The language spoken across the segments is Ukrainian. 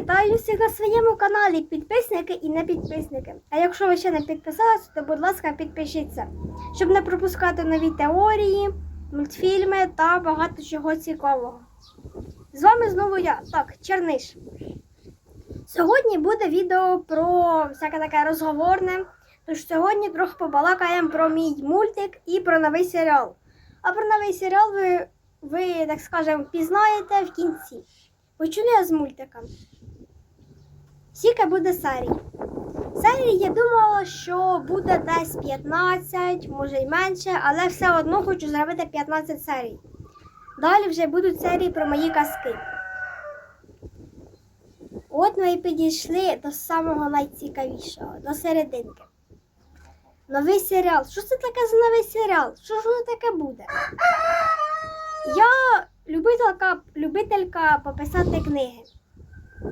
Вітаю всіх на своєму каналі, підписники і не підписники. А якщо ви ще не підписалися, то будь ласка, підпишіться, щоб не пропускати нові теорії, мультфільми та багато чого цікавого. З вами знову я, так, Черниш. Сьогодні буде відео про всяке таке розговорне. Тож сьогодні трохи побалакаємо про мій мультик і про новий серіал. А про новий серіал ви, ви так скажемо, пізнаєте в кінці. Почну я з мультика. Скільки буде серій? Серій я думала, що буде десь 15, може й менше, але все одно хочу зробити 15 серій. Далі вже будуть серії про мої казки. От ми і підійшли до самого найцікавішого, до серединки. Новий серіал. Що це таке за новий серіал? Що ж воно таке буде? Я любителька, любителька пописати книги.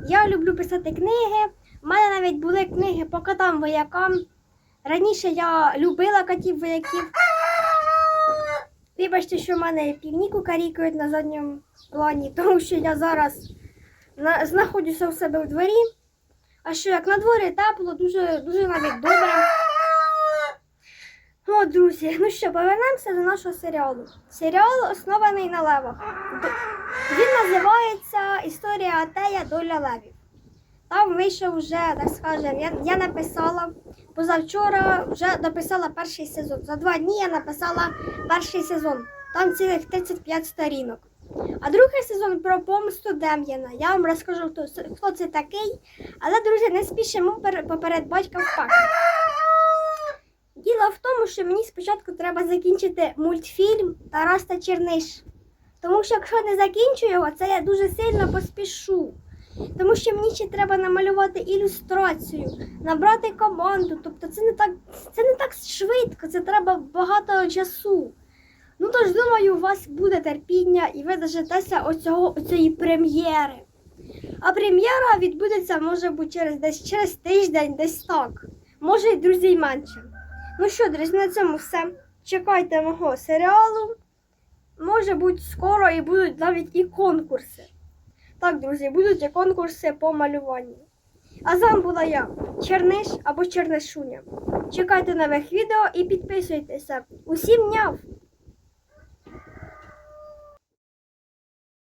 Я люблю писати книги. У мене навіть були книги по котам воякам. Раніше я любила котів вояків. Вибачте, що в мене півні кукарікають на задньому плані, тому що я зараз на, знаходжуся у себе в дворі. А що як на дворі тепло, дуже, дуже навіть добре. О, друзі, ну що, повернемося до нашого серіалу. Серіал оснований на левах. Він називається Історія Атея Доля левів. Там вийшов вже, так скажемо, я, я написала позавчора вже дописала перший сезон. За два дні я написала перший сезон. Там цілих 35 сторінок. А другий сезон про помсту Дем'яна. Я вам розкажу, хто, хто це такий. Але, друзі, не спішимо поперед батька в пак. Діло в тому, що мені спочатку треба закінчити мультфільм Тарас та Черниш. Тому що якщо не закінчу його, це я дуже сильно поспішу. Тому що мені ще треба намалювати ілюстрацію, набрати команду. Тобто це не так, це не так швидко, це треба багато часу. Ну тож, думаю, у вас буде терпіння і ви дождетеся оцього, оцієї прем'єри. А прем'єра відбудеться, може бути, через десь через тиждень, десь так. Може, і друзі, й менше. Ну що, друзі, на цьому все. Чекайте мого серіалу. Може бути, скоро і будуть навіть і конкурси. Так, друзі, будуть і конкурси по малюванню. А з вами була я, Черниш або Чернишуня. Чекайте нових відео і підписуйтеся. Усім няв!